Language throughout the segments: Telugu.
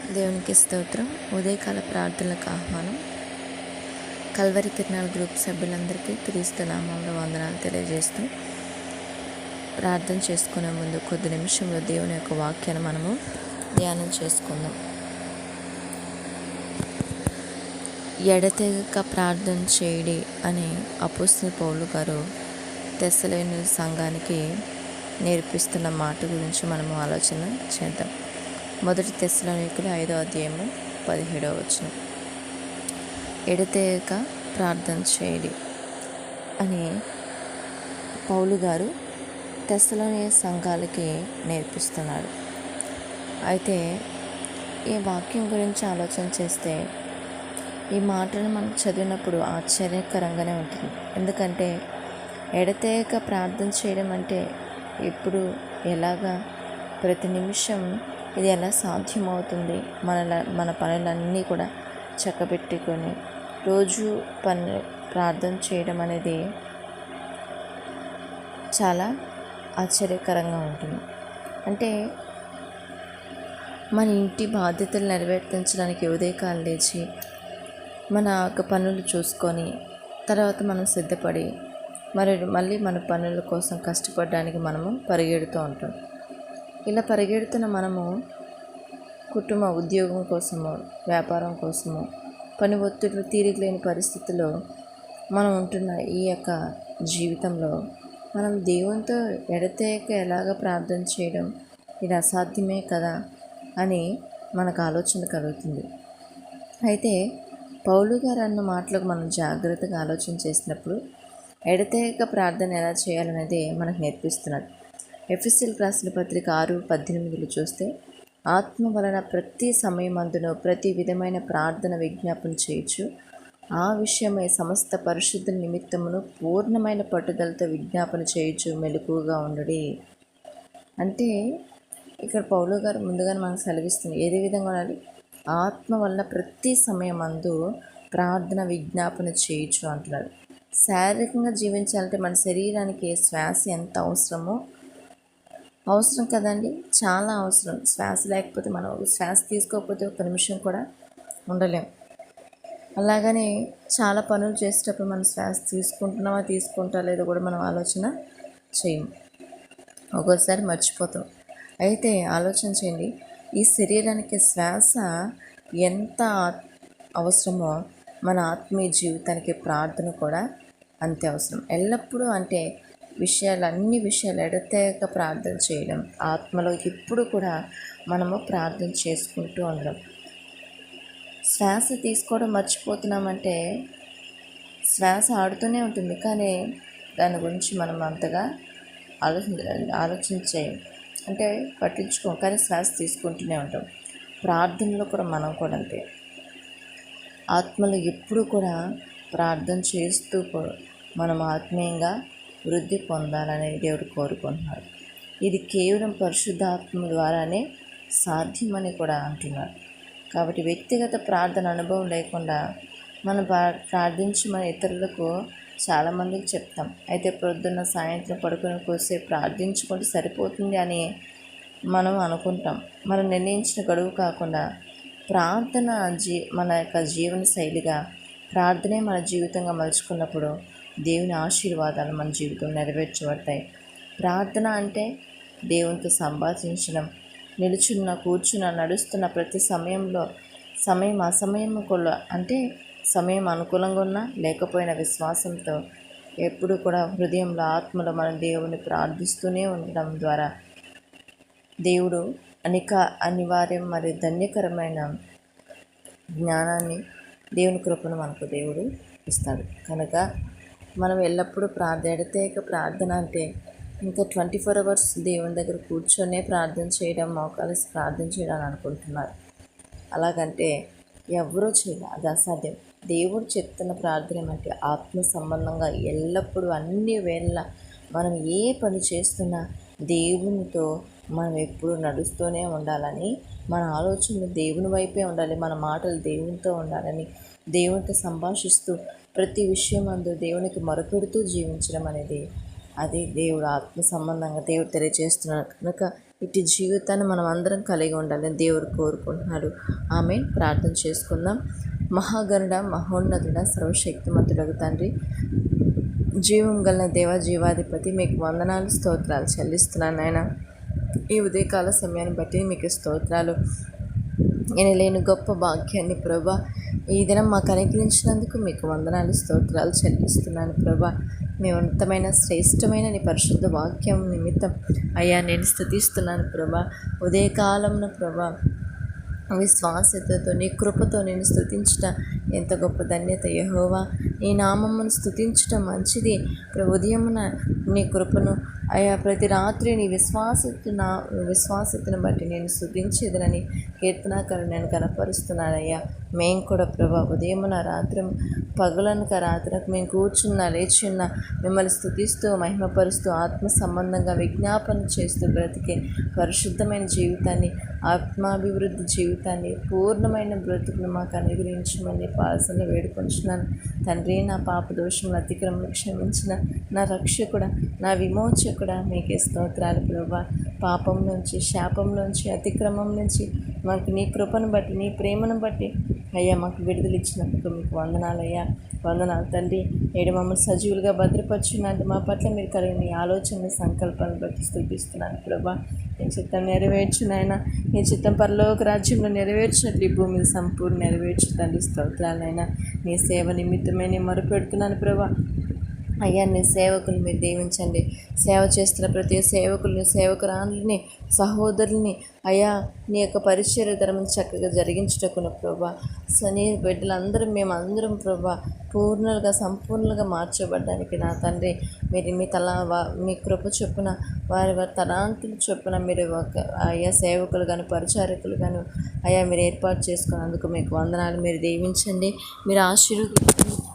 దేవునికి స్తోత్రం. ఉదయకాల ప్రార్థనలకు ఆహ్వానం. కల్వరి కిరణాల గ్రూప్ సభ్యులందరికీ క్రీస్తు నామంలో వందనాలు తెలియజేస్తూ ప్రార్థన చేసుకునే ముందు కొద్ది నిమిషంలో దేవుని యొక్క వాక్యాన్ని మనము ధ్యానం చేసుకుందాం. ఎడతెగక ప్రార్థన చేయడి అని అపుస్ని పౌలు గారు తెసలేని సంఘానికి నేర్పిస్తున్న మాట గురించి మనము ఆలోచన చేద్దాం. మొదటి తెస్సలోనికులు ఐదో అధ్యాయము పదిహేడవ వచ్చిన ఎడతెగక ప్రార్థన చేయడి అని పౌలు గారు తెస్సలోని సంఘాలకి నేర్పిస్తున్నాడు అయితే ఈ వాక్యం గురించి ఆలోచన చేస్తే ఈ మాటను మనం చదివినప్పుడు ఆశ్చర్యకరంగానే ఉంటుంది. ఎందుకంటే ఎడతెగక ప్రార్థన చేయడం అంటే ఎప్పుడు ఎలాగా? ప్రతి నిమిషం ఇది ఎలా సాధ్యమవుతుంది? మన మన పనులన్నీ కూడా చక్కబెట్టుకొని రోజు పని ప్రార్థన చేయడం అనేది చాలా ఆశ్చర్యకరంగా ఉంటుంది. అంటే మన ఇంటి బాధ్యతలు నెరవేర్తించడానికి ఉదయకాలు లేచి మన యొక్క పనులు చూసుకొని తర్వాత మనం సిద్ధపడి మరి మళ్ళీ మన పనుల కోసం కష్టపడడానికి మనము పరిగెడుతూ ఉంటాం. ఇలా పరిగెడుతున్న మనము కుటుంబ ఉద్యోగం కోసము వ్యాపారం కోసము పని ఒత్తిడి తీరిక లేని పరిస్థితిలో మనం ఉంటున్న ఈ యొక్క జీవితంలో మనం దేవునితో ఎడతేక ఎలాగ ప్రార్థన చేయడం ఇది అసాధ్యమే కదా అని మనకు ఆలోచన కలుగుతుంది. అయితే పౌలు గారు అన్న మాటలకు మనం జాగ్రత్తగా ఆలోచన చేసినప్పుడు ఎడతెగక ప్రార్థన ఎలా చేయాలనేది మనకు నేర్పిస్తున్నాడు ఎఫ్ఎస్ఎల్ రాసిన పత్రిక ఆరు పద్దెనిమిదిలో చూస్తే ఆత్మ వలన ప్రతి సమయమందును ప్రతి విధమైన ప్రార్థన విజ్ఞాపన చేయొచ్చు ఆ విషయమై సమస్త పరిశుద్ధ నిమిత్తమును పూర్ణమైన పట్టుదలతో విజ్ఞాపన చేయొచ్చు మెలకువగా ఉండడి. అంటే ఇక్కడ పౌలు గారు ముందుగానే మనకు సెలవిస్తుంది ఏదే విధంగా ఉండాలి? ఆత్మ వల్ల ప్రతి సమయమందు ప్రార్థన విజ్ఞాపన చేయొచ్చు అంటున్నాడు. శారీరకంగా జీవించాలంటే మన శరీరానికి శ్వాస ఎంత అవసరమో అవసరం కదండి. చాలా అవసరం. శ్వాస లేకపోతే మనం శ్వాస తీసుకోకపోతే ఒక నిమిషం కూడా ఉండలేం. అలాగనే చాలా పనులు చేసేటప్పుడు మనం శ్వాస తీసుకుంటున్నామా తీసుకుంటా లేదో కూడా మనం ఆలోచన చేయము. ఒక్కోసారి మర్చిపోతాం. అయితే ఆలోచన చేయండి. ఈ శరీరానికి శ్వాస ఎంత అవసరమో మన ఆత్మీయ జీవితానికి ప్రార్థన కూడా అంతే అవసరం. ఎల్లప్పుడూ అంటే విషయాలు అన్ని విషయాలు ఎడతెగక ప్రార్థన చేయడం ఆత్మలో ఇప్పుడు కూడా మనము ప్రార్థన చేసుకుంటూ ఉండడం శ్వాస తీసుకోవడం మర్చిపోతున్నామంటే శ్వాస ఆడుతూనే ఉంటుంది. కానీ దాని గురించి మనం అంతగా ఆలోచించ ఆలోచించే అంటే పట్టించుకోం. కానీ శ్వాస తీసుకుంటూనే ఉంటాం. ప్రార్థనలో కూడా మనం కూడా అంతే. ఆత్మలో ఎప్పుడు కూడా ప్రార్థన చేస్తూ మనం ఆత్మీయంగా వృద్ధి పొందాలని దేవుడు కోరుకుంటున్నాడు. ఇది కేవలం పరిశుద్ధాత్మ ద్వారానే సాధ్యమని కూడా అంటున్నాడు. కాబట్టి వ్యక్తిగత ప్రార్థన అనుభవం లేకుండా మనం ప్రార్థించి మన ఇతరులకు చాలామందికి చెప్తాం. అయితే ప్రొద్దున్న సాయంత్రం పడుకుని కోసేపు ప్రార్థించుకుంటే సరిపోతుంది అని మనం అనుకుంటాం. మనం నిర్ణయించిన గడువు కాకుండా ప్రార్థన జీ మన యొక్క జీవన శైలిగా ప్రార్థనే మన జీవితంగా మలుచుకున్నప్పుడు దేవుని ఆశీర్వాదాలు మన జీవితం నెరవేర్చబడతాయి. ప్రార్థన అంటే దేవునితో సంభాషించడం. నిలుచున్న కూర్చున్న నడుస్తున్న ప్రతి సమయంలో సమయం అసమయం కూడా అంటే సమయం అనుకూలంగా ఉన్నా లేకపోయిన విశ్వాసంతో ఎప్పుడు కూడా హృదయంలో ఆత్మలో మన దేవుని ప్రార్థిస్తూనే ఉండడం ద్వారా దేవుడు అనేక అనివార్యం మరియు ధన్యకరమైన జ్ఞానాన్ని దేవుని కృపను మనకు దేవుడు ఇస్తాడు. కనుక మనం ఎల్లప్పుడూ ప్రార్థన ఎడతేక ప్రార్థన అంటే ఇంకా ట్వంటీ ఫోర్ అవర్స్ దేవుని దగ్గర కూర్చొనే ప్రార్థన చేయడం మోకాలేసి ప్రార్థన చేయడం అనుకుంటున్నారు. అలాగంటే ఎవరూ చేయాలి అది అసాధ్యం. దేవుడు చెప్తున్న ప్రార్థన ఏమంటే ఆత్మ సంబంధంగా ఎల్లప్పుడూ అన్ని వేళ మనం ఏ పని చేస్తున్నా దేవునితో మనం ఎప్పుడు నడుస్తూనే ఉండాలని మన ఆలోచనలు దేవుని వైపే ఉండాలి మన మాటలు దేవునితో ఉండాలని దేవునితో సంభాషిస్తూ ప్రతి విషయం అందు దేవునికి మొరపెడుతూ జీవించడం అనేది అది దేవుడు ఆత్మ సంబంధంగా దేవుడు తెలియజేస్తున్నాడు. కనుక ఇటు జీవితాన్ని మనం అందరం కలిగి ఉండాలని దేవుడు కోరుకుంటున్నాడు. ఆమె ప్రార్థన చేసుకుందాం. మహాగరుడ మహోన్నతుడ సర్వశక్తిమంతుడగు తండ్రి జీవం గల దేవ జీవాధిపతి మీకు వందనాలు స్తోత్రాలు చెల్లిస్తున్నాను ఆయన ఈ ఉదయకాల సమయాన్ని బట్టి మీకు స్తోత్రాలు. నేను లేని గొప్ప భాగ్యాన్ని ప్రభా ఈ దినం మాకు అనుగ్రహించినందుకు మీకు వందనాలు స్తోత్రాలు చెల్లిస్తున్నాను ప్రభా. మీ ఉన్నతమైన శ్రేష్టమైన నీ పరిశుద్ధ వాక్యం నిమిత్తం అయ్యా నేను స్థుతిస్తున్నాను ప్రభా. ఉదయకాలంలో ప్రభా విశ్వాసతతో నీ కృపతో నేను స్థుతించట ఎంత గొప్ప ధన్యత యహోవా. నీ నామమ్మను స్థుతించటం మంచిది. ఉదయమున నీ కృపను. అయా ప్రతి రాత్రి నీ విశ్వాసత నా విశ్వాసతను బట్టి నేను శుద్ధించేదనని కీర్తనాకరు నేను కనపరుస్తున్నానయ్యా మేము కూడా ప్రభా ఉదయమున రాత్రి పగలనక రాత్రికి మేము కూర్చున్నా లేచున్నా మిమ్మల్ని స్థుతిస్తూ మహిమపరుస్తూ ఆత్మ సంబంధంగా విజ్ఞాపన చేస్తూ బ్రతికే పరిశుద్ధమైన జీవితాన్ని ఆత్మాభివృద్ధి జీవితాన్ని పూర్ణమైన బ్రతుకును మాకు అనుగ్రహించమని పాల్సలు వేడుకొంచున్నాను. తండ్రి నా పాప దోషములు అతిక్రమం క్షమించిన నా రక్షకుడ నా విమోచకుడా మీకే స్తోత్రాలు ప్రభా. పాపం నుంచి శాపం నుంచి అతిక్రమం నుంచి మాకు నీ కృపను బట్టి నీ ప్రేమను బట్టి అయ్యా మాకు విడుదల ఇచ్చినందుకు మీకు వందనాలయ్యా వందనాలు తండ్రి. ఏడు మమ్మల్ని సజీవులుగా భద్రపరిచినందుకు మా పట్ల మీరు కలిగిన ఆలోచన సంకల్పాలను బట్టి స్థుతిస్తున్నాను ప్రభా. నీ చిత్తం నెరవేర్చునైనా నీ చిత్తం పరలోక రాజ్యంలో నెరవేర్చినట్లు ఈ భూమిని సంపూర్ణ నెరవేర్చు తండ్రి స్తోత్రాలైనా నీ సేవ నిమిత్తమే నేను మొరుపెడుతున్నాను ప్రభా. అయ్యా నీ సేవకులు మీరు దీవించండి. సేవ చేస్తున్న ప్రతి సేవకుల్ని సేవకురాలని సహోదరుల్ని అయ్యా నీ యొక్క పరిచయ ధర్మం చక్కగా జరిగించుటకున్న ప్రభా. సనీ బిడ్డలందరం మేమందరం ప్రభా పూర్ణలుగా సంపూర్ణంగా మార్చబడ్డానికి నా తండ్రి మీరు మీ తల మీ కృప చొప్పున వారి వారి తలాంతులు చొప్పున మీరు ఒక అయ్యా సేవకులు కానీ పరిచారకులు కానీ అయ్యా మీరు ఏర్పాటు చేసుకున్నందుకు మీకు వందనాలు. మీరు దీవించండి. మీరు ఆశీర్వదించండి.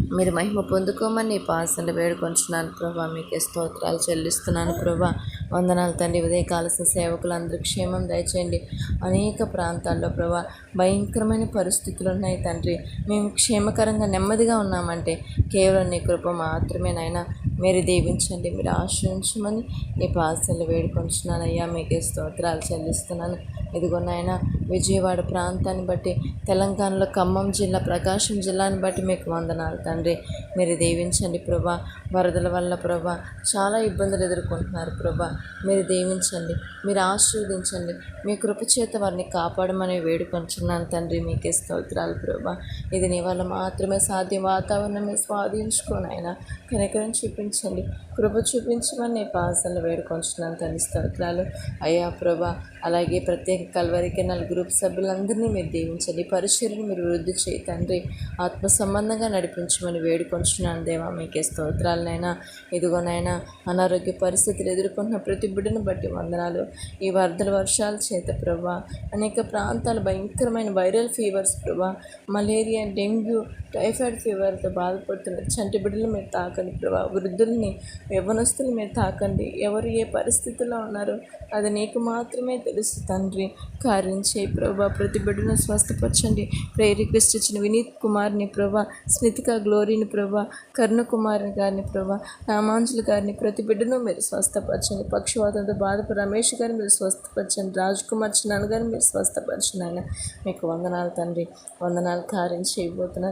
మీరు మహిమ పొందుకోమని పాసలు వేడుకొంచున్నాను ప్రభా. మీకే స్తోత్రాలు చెల్లిస్తున్నాను ప్రభా. వందనాలు తండ్రి. ఉదయకాలసిన సేవకులందరూ క్షేమం దయచేయండి. అనేక ప్రాంతాల్లో ప్రభా భయంకరమైన పరిస్థితులు ఉన్నాయి తండ్రి. మేము క్షేమకరంగా నెమ్మదిగా ఉన్నామంటే కేవలం నీ కృప మాత్రమే నాయన. మీరు దీవించండి మీరు ఆశ్రయించమని నీ పాసలు వేడుకొంచున్నాను. అయ్యా మీకే స్తోత్రాలు చెల్లిస్తున్నాను. ఇదిగో నాయన విజయవాడ ప్రాంతాన్ని బట్టి తెలంగాణలో ఖమ్మం జిల్లా ప్రకాశం జిల్లాని బట్టి మీకు వందనాలు తండ్రి. మీరు దీవించండి ప్రభా. వరదల వల్ల ప్రభా. చాలా ఇబ్బందులు ఎదుర్కొంటున్నారు ప్రభా. మీరు దీవించండి. మీరు ఆశీర్వదించండి. మీ కృపచేత వారిని కాపాడమని వేడుకొంటున్నాను తండ్రి. మీకే స్తోత్రాలు ప్రభా. ఇది నీ వల్ల మాత్రమే సాధ్యం. వాతావరణమే స్వాధీనించుకోను ఆయన కనికరం చూపించండి. కృప చూపించమని నీ పాసలు వేడుకొంచున్నాను తండ్రి. స్తోత్రాలు. అయ్యా ప్రభా అలాగే ప్రత్యేక కల్వరికి నలుగురు గ్రూప్ సభ్యులందరినీ మీరు దీవించండి. పరిచయని మీరు వృద్ధి చేయి తండ్రి. ఆత్మ సంబంధంగా నడిపించమని వేడుకొంచున్నాను దేవా మీకే స్తోత్రాలనైనా ఇదిగోనైనా అనారోగ్య పరిస్థితులు ఎదుర్కొన్న ప్రతి బిడ్డను బట్టి వందనాలు. ఈ వరదల వర్షాల చేత ప్రభా అనేక ప్రాంతాలు భయంకరమైన వైరల్ ఫీవర్స్ ప్రభా మలేరియా డెంగ్యూ టైఫాయిడ్ ఫీవర్తో బాధపడుతున్న చంటి బిడ్డలు మీరు తాకండి ప్రభా. వృద్ధుల్ని యవనస్తులు మీరు తాకండి. ఎవరు ఏ పరిస్థితుల్లో ఉన్నారో అది నీకు మాత్రమే తెలుసు తండ్రి. కార్యం చేయి ప్రభా ప్రతి బిడ్డను స్వస్థపరచండి. ప్రేరి రిక్వెస్ట్ ఇచ్చిన వినీత్ కుమార్ని ప్రభా స్నితిక గ్లోరీని ప్రభా కరుణ కుమార్ గారిని ప్రభా రామాంజుల గారిని ప్రతి బిడ్డను మీరు స్వస్థపరచండి. పక్షవాతంతో బాధపడి రమేష్ గారిని మీరు స్వస్థపరచండి. రాజ్ కుమార్ చిన్నాన్న గారిని మీరు స్వస్థపరచండి ఆయన మీకు వందనాలు తండ్రి. వందనాలు కార్యం చేయబోతున్న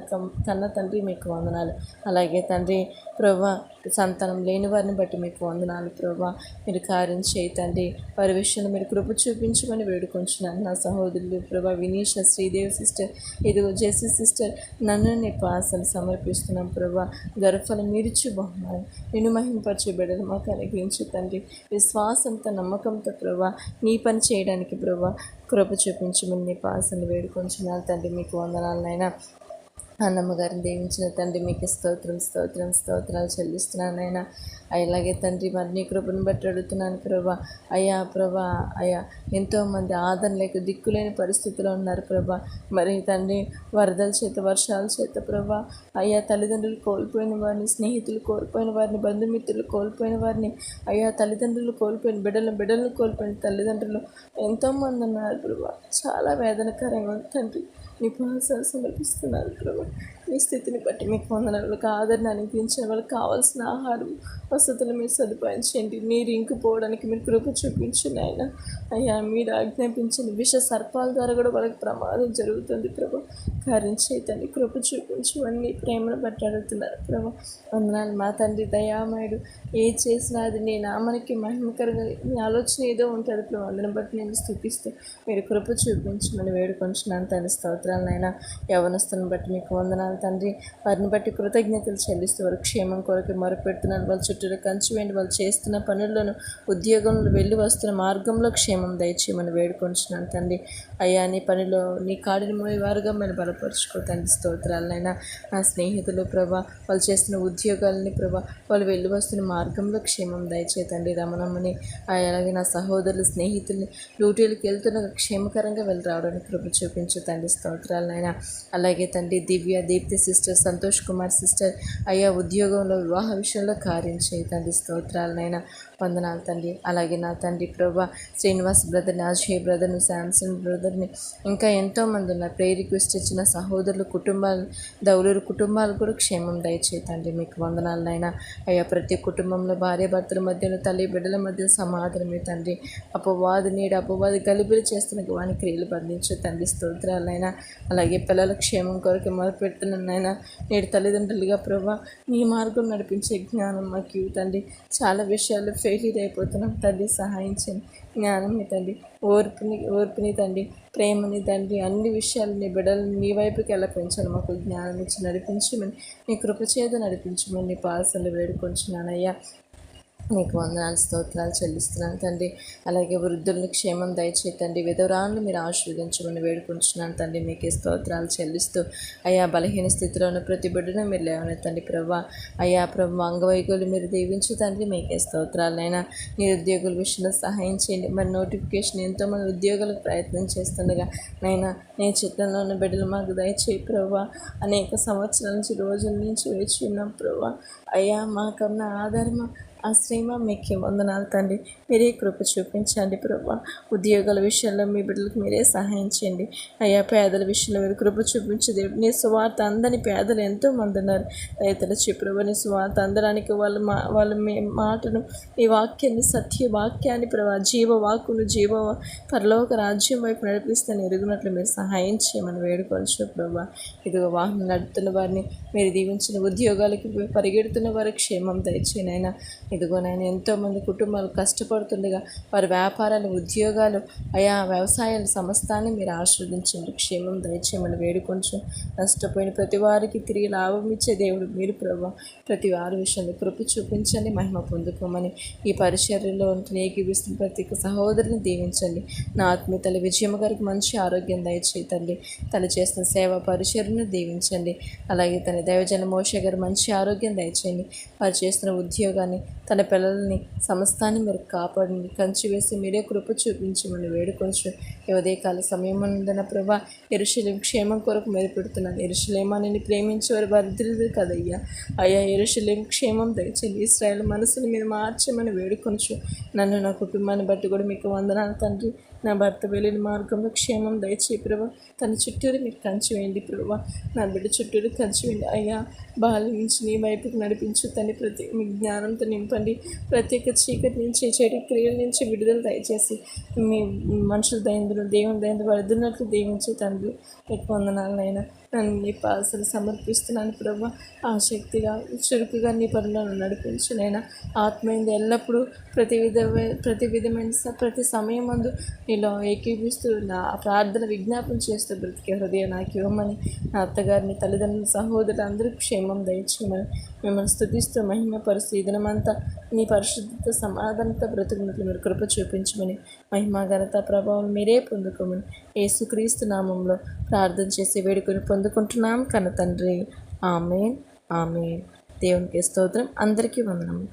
కన్న తండ్రి మీకు వందనాలు. అలాగే తండ్రి ప్రభా సంతానం లేని వారిని బట్టి మీకు వందనాలు ప్రభా. మీరు కార్యం చేయతండి వారి విషయంలో మీరు కృప చూపించమని వేడుకొంచున్నాను. నా సహోదరులు ప్రభా వినీష శ్రీదేవి సిస్టర్ ఇదిగో జెసి సిస్టర్ నన్ను నీ పాసలు సమర్పిస్తున్నాం ప్రభా. గర్ఫలం మీరిచ్చు బహుమానం నిన్ను మహింపరిచే బిడ్డలు మాకు అనుగ్రహించు తండ్రి. విశ్వాసంతో నమ్మకంతో ప్రభా నీ పని చేయడానికి ప్రభా కృప చూపించమని నీ పాసలు వేడుకొంచున్నాను తండ్రి. మీకు వందనాలనైనా అన్నమ్మ గారిని దీవించిన తండ్రి మీకు స్తోత్రం స్తోత్రం స్తోత్రాలు చెల్లిస్తున్నాను ఆయన అలాగే తండ్రి మరి నీ కృపను బట్టి అడుగుతున్నాను ప్రభా. అయ్యా ప్రభా అయ్యా ఎంతోమంది ఆదరణ లేక దిక్కులేని పరిస్థితిలో ఉన్నారు ప్రభా. మరి తండ్రి వరదల చేత వర్షాల చేత ప్రభా. అయ్యా తల్లిదండ్రులు కోల్పోయిన వారిని స్నేహితులు కోల్పోయిన వారిని బంధుమిత్రులు కోల్పోయిన వారిని. అయ్యా తల్లిదండ్రులు కోల్పోయిన బిడ్డలు బిడ్డలు కోల్పోయిన తల్లిదండ్రులు ఎంతోమంది ఉన్నారు ప్రభా. చాలా వేదనకరంగా ఉంది తండ్రి. నీ సమర్పిస్తున్నారు ప్రభా. మీ స్థితిని బట్టి మీకు వందనాలకు ఆదరణ అనిపించిన వాళ్ళకి కావాల్సిన ఆహారం వసతులు మీరు సదుపాయం చేయండి నీరు ఇంకిపోవడానికి మీరు కృప చూపించండి ఆయన అయ్యా మీరు ఆజ్ఞాపించండి విష సర్పాల ద్వారా కూడా వాళ్ళకి ప్రమాదం జరుగుతుంది ప్రభు. కార్యం చేయతండి కృప చూపించమని ప్రేమను బట్టి అడుగుతున్నారు ప్రభు. వందనాలు. మా తండ్రి దయామయుడు ఏ చేసినా అది నీ నామానికి మహిమకరంగా నీ ఆలోచన ఏదో ఉంటుంది ప్రభు. అందుని బట్టి నేను స్థుతిస్తూ మీరు కృప చూపించమని వేడుకొంచున్నాను. తన స్తోత్రాలనైనా యవనస్తుని బట్టి మీకు వందనాలు. తండ్రి వారిని బట్టి కృతజ్ఞతలు చెల్లిస్తూ వారు క్షేమం కొరకు మొరపెడుతున్నారు. వాళ్ళ చుట్టూ కంచి వేయండి. వాళ్ళు చేస్తున్న పనుల్లోనూ ఉద్యోగంలో వెళ్ళి వస్తున్న మార్గంలో క్షేమం దయచేయమని వేడుకొంచున్నాను తండ్రి. అయ్యా నీ పనిలో నీ కాడిని మోయేవారుగా మేము బలపరుచుకో తండ్రి. స్తోత్రాలనైనా నా స్నేహితులు ప్రభా వాళ్ళు చేస్తున్న ఉద్యోగాలని ప్రభా వాళ్ళు వెళ్ళి వస్తున్న మార్గంలో క్షేమం దయచే తండ్రి. రమణమ్మని అలాగే నా సహోదరులు స్నేహితుల్ని డ్యూటీలకు వెళ్తున్న క్షేమకరంగా వెళ్ళి రావడానికి కృప చూపించు తండ్రి. స్తోత్రాలనైనా అలాగే తండ్రి దివ్య దీప్తి సిస్టర్ సంతోష్ కుమార్ సిస్టర్ అయ్యా ఉద్యోగంలో వివాహ విషయంలో కార్యం చేయి తండ్రి స్తోత్రాలనైనా వందనాలు తండ్రి. అలాగే నా తండ్రి ప్రభా శ్రీనివాస్ బ్రదర్ని అజయ్ బ్రదర్ని శాంసంగ్ బ్రదర్ని ఇంకా ఎంతోమంది ఉన్న ప్రే రిక్వెస్ట్ ఇచ్చిన సహోదరులు కుటుంబాలు దౌలూరు కుటుంబాలు కూడా క్షేమం దయచేతండి తండ్రి మీకు వందనాలనైనా అయ్యా ప్రతి కుటుంబంలో భార్య భర్తల మధ్యలో తల్లి బిడ్డల మధ్య సమాధానమే తండ్రి. అపవాది నీడు అపవాది గలిబిలి చేస్తున్న వాని క్రియలు బంధించే తండ్రి. స్తోత్రాలైనా అలాగే పిల్లల క్షేమం కొరకు మొదలుపెడుతున్నానైనా నేడు తల్లిదండ్రులుగా ప్రభా నీ మార్గం నడిపించే జ్ఞానం మాకు తండ్రి. చాలా విషయాలు ఫే అయిపోతున్నాం తండ్రి సహాయించండి జ్ఞానంని తండ్రి ఓర్పుని ఓర్పుని తండ్రి ప్రేమని తండ్రి అన్ని విషయాలు నీ బిడ్డలు నీ వైపుకి ఎలా పెంచాలి మాకు జ్ఞానం ఇచ్చి నడిపించమని నీ కృపచేత నడిపించమని నీ పాసలు వేడుకొంచున్నానయ్యా. నీకు వందనాలు స్తోత్రాలు చెల్లిస్తున్నాను తండ్రి. అలాగే వృద్ధుల్ని క్షేమం దయచేతండి విధవరాలను మీరు ఆశీర్వదించమని వేడుకుంటున్నాను తండ్రి. మీకే స్తోత్రాలు చెల్లిస్తూ అయ్యా బలహీన స్థితిలో ఉన్న ప్రతి బిడ్డను మీరు లేవనెత్తండి ప్రభా. అయ్యా ప్రభు అంగవైకులు మీరు దీవించి తండ్రి. మీకే స్తోత్రాలైనా నిరుద్యోగుల విషయంలో సహాయం చేయండి. మరి నోటిఫికేషన్ ఎంతోమంది ఉద్యోగాలకు ప్రయత్నం చేస్తుండగా నైనా నేను చిత్తంలో ఉన్న బిడ్డలు మాకు దయచేయి ప్రభా. అనేక సంవత్సరాల నుంచి రోజుల నుంచి వేచి ఉన్నాం ప్రభా. అయ్యా మాకన్నా ఆధారమా ఆ శ్రీమ మీకు వందనాలు తండ్రి. మీరే కృప చూపించండి ప్రభా. ఉద్యోగాల విషయంలో మీ బిడ్డలకు మీరే సహాయం చేయండి. అయ్యా పేదల విషయంలో మీరు కృప చూపించదు నీ సువార్త అందని పేదలు ఎంతో మంది ఉన్నారు. రైతుల చెప్పు నీ సువార్త అందడానికి వాళ్ళ మా వాళ్ళ మీ మాటను ఈ వాక్యాన్ని సత్య వాక్యాన్ని ప్రభా జీవ వాక్కును జీవ పరలోక రాజ్యం వైపు నడిపిస్తే ఎరుగునట్లు మీరు సహాయం చేయమని వేడుకోవచ్చు ప్రభా. ఇదిగో వాహనం నడుపుతున్న వారిని మీరు దీవించిన ఉద్యోగాలకి పరిగెడుతున్న వారి క్షేమం దయచేనైనా ఇదిగో నేను ఎంతోమంది కుటుంబాలు కష్టపడుతుండగా వారి వ్యాపారాలు ఉద్యోగాలు అయా వ్యవసాయాలు సమస్తాన్ని మీరు ఆశీర్వదించండి క్షేమం దయచేయమని వేడుకొంచు. నష్టపోయిన ప్రతి వారికి తిరిగి లాభం ఇచ్చే దేవుడు మీరు ప్రభు. ప్రతి వారి విషయంలో కృప చూపించండి మహిమ పొందుకోమని. ఈ పరిచర్యలో ఏకీపిస్తున్న ప్రతి ఒక్క సహోదరుని దీవించండి. నా ఆత్మీయతల విజయమ్మ గారికి మంచి ఆరోగ్యం దయచేతండి తను చేస్తున్న సేవ పరిచర్యను దీవించండి. అలాగే తన దైవజన మోష గారు మంచి ఆరోగ్యం దయచేయండి. వారు చేస్తున్న ఉద్యోగాన్ని తన పిల్లల్ని సమస్తాన్ని మీరు కాపాడండి. కంచి వేసి మీరే కృప చూపించమని వేడుకొంచు ఈ ఉదయకాల సమయం ఉందన్న ప్రభా ఎరుశలేం క్షేమం కొరకు మీరు పెడుతున్నాను ఎరుషలేమా నేను ప్రేమించేవారు వరిద్రులు కదయ్యా. అయ్యా ఎరుశలేం క్షేమం దయచేయండి. ఇస్రాయల్ మనసుని మీరు మార్చమని వేడుకొంచు నన్ను నా కుటుంబాన్ని బట్టి కూడా మీకు వందనాలు తండ్రి. నా భర్త వెళ్ళిన మార్గంలో క్షేమం దయచేయి ప్రభా. తన చుట్టూరు మీకు కంచి వేయండి ప్రభా. నా బిడ్డ చుట్టూరు కంచి వేయండి అయ్యా బాల నుంచి నీ వైపుకి నడిపించు. తండ్రి ప్రతి మీ జ్ఞానంతో నింపండి. ప్రత్యేక చీకటి నుంచి చెడు క్రియల నుంచి విడుదల దయచేసి మీ మనుషుల దయందులు దేవుని దయందు వడుతున్నట్లు దీవించే తండ్రి. మీకు నన్ను నీ పాసలు సమర్పిస్తున్నాను ప్రభా. శక్తిగా చురుకుగా నీ పనులను నడిపించు నైనా ఆత్మీయంగా ఎల్లప్పుడూ ప్రతి విధమైన ప్రతి విధమైన స- ప్రతి సమయం అందు నీలో ఏకీపిస్తూ నా ప్రార్థన విజ్ఞాపన చేస్తూ బ్రతికే హృదయం నాకు ఇవ్వమని నా అత్తగారిని తల్లిదండ్రులు సహోదరులు అందరూ క్షేమం దయచేయమని మిమ్మల్ని స్థుతిస్తూ మహిమపరుస్తూ పరిశీధనమంతా నీ పరిశుద్ధత సమాధానంతో బ్రతుకున్నట్లు మీరు కృప చూపించమని మహిమా ఘనత ప్రభావం మీరే పొందుకోమని యేసుక్రీస్తు నామంలో ప్రార్థన చేసి వేడుకొని పొందుకుంటున్నాం. కన్న తండ్రి ఆమెన్. ఆమెన్. దేవునికి స్తోత్రం. అందరికీ వందనము